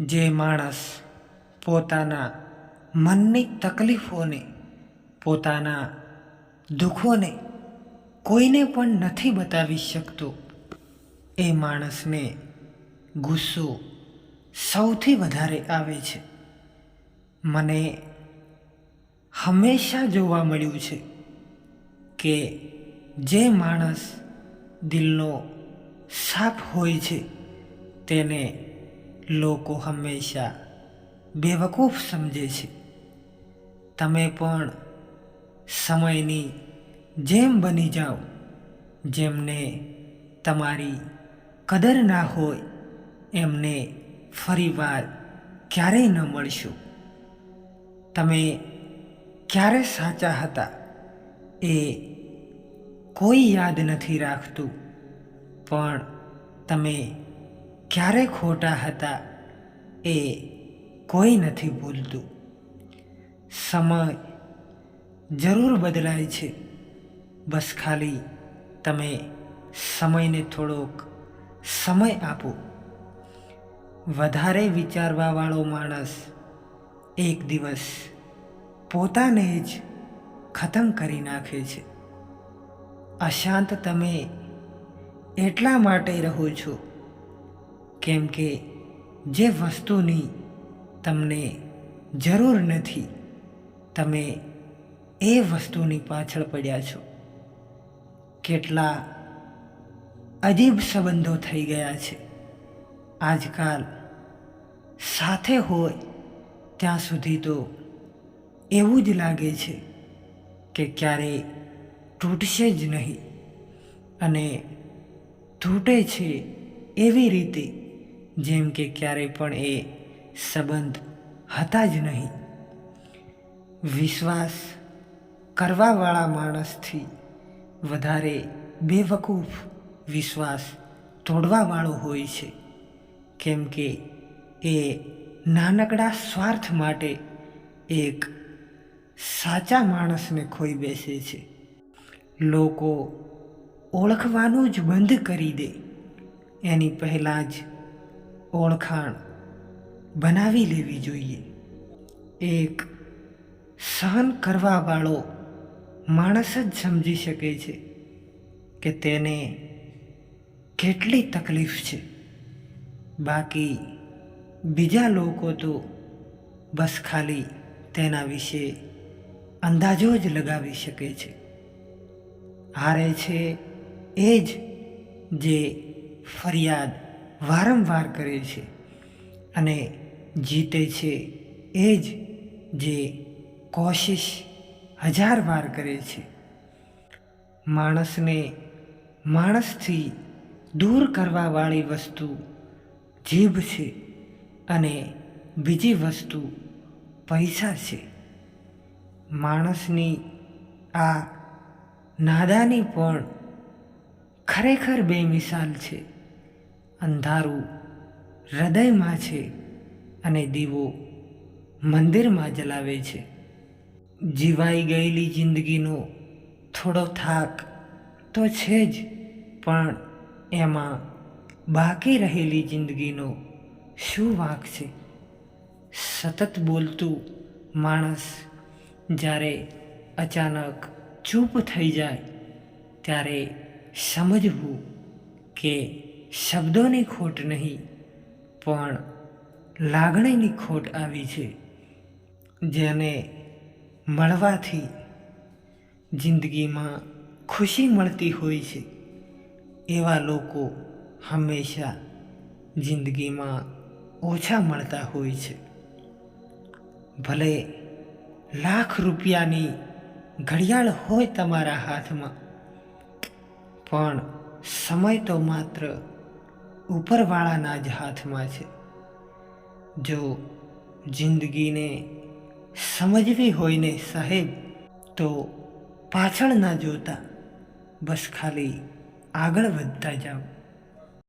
જે માણસ પોતાના મનની તકલીફોને, પોતાના દુઃખોને કોઈને પણ નથી બતાવી શકતો, એ માણસને ગુસ્સો સૌથી વધારે આવે છે. મને હંમેશા જોવા મળ્યું છે કે જે માણસ દિલનો સાફ હોય છે, તેને લોકો હંમેશા બેવકૂફ સમજે છે. તમે પણ સમયની જેમ બની જાઓ, જેમને તમારી કદર ના હોય, એમને ફરીવાર ક્યારેય ન મળશો. તમે ક્યારે સાચા હતા એ કોઈ યાદ નથી રાખતું, પણ તમે ક્યારે ખોટા હતા એ કોઈ નથી ભૂલતું. સમય જરૂર બદલાય છે. બસ ખાલી તમે સમયને થોડોક સમય આપો. વધારે વિચારવાવાળો માણસ એક દિવસ પોતાને જ ખતમ કરી નાખે છે. અશાંત તમે એટલા માટે રહો છો કેમ કે જે વસ્તુની તમને જરૂર નથી, તમે એ વસ્તુની પાછળ પડ્યા છો. કેટલા અજીબ સંબંધો થઈ ગયા છે. આજકાલ સાથે હોય ત્યાં સુધી તો એવું જ લાગે છે કે ક્યારેય તૂટશે જ નહીં. અને તૂટે છે એવી રીતે જેમ કે ક્યારેય પણ એ સંબંધ હતા જ નહીં. વિશ્વાસ કરવાવાળા માણસથી વધારે બેવકૂફ વિશ્વાસ તોડવાવાળો હોય છે. કેમ કે એ નાનકડા સ્વાર્થ માટે એક સાચા માણસને ખોઈ બેસે છે. લોકો ઓળખવાનું જ બંધ કરી દે. એની પહેલાં જ ઓળખાણ બનાવી લેવી જોઈએ. એક, સહન કરવાવાળો માણસ જ સમજી શકે છે કે તેને કેટલી તકલીફ છે. બાકી બીજા લોકો તો બસ ખાલી તેના વિશે અંદાજો જ લગાવી શકે છે. હારે છે એ જ જે ફરિયાદ વારંવાર કરે છે અને જીતે છે એ જ જે કોશિશ હજાર વાર કરે છે. માણસને માણસથી દૂર કરવાવાળી વસ્તુ જીભ છે અને બીજી વસ્તુ પૈસા છે. માણસની આ નાદાની પણ ખરેખર બેમિસાલ છે. અંધારું હૃદયમાં છે અને દીવો મંદિરમાં જલાવે છે. જીવાઈ ગયેલી જિંદગીનો થોડો થાક તો છે જ, પણ એમાં બાકી રહેલી જિંદગીનો શું વાંક છે? સતત બોલતું માણસ જ્યારે અચાનક ચૂપ થઈ જાય, ત્યારે સમજવું કે શબ્દોની ખોટ નહીં, પણ લાગણીની ખોટ આવી છે, જેને મળવાથી જિંદગીમાં ખુશી મળતી હોય છે. એવા લોકો હંમેશા જિંદગીમાં ઓછા મળતા હોય છે. ભલે લાખ રૂપિયાની ઘડિયાળ હોય તમારા હાથમાં, પણ સમય તો માત્ર ઉપરવાળાના જ હાથમાં છે. જો જિંદગીને સમજવી હોય ને સાહેબ, તો પાછળ ના જોતા બસ ખાલી આગળ વધતા જાઓ.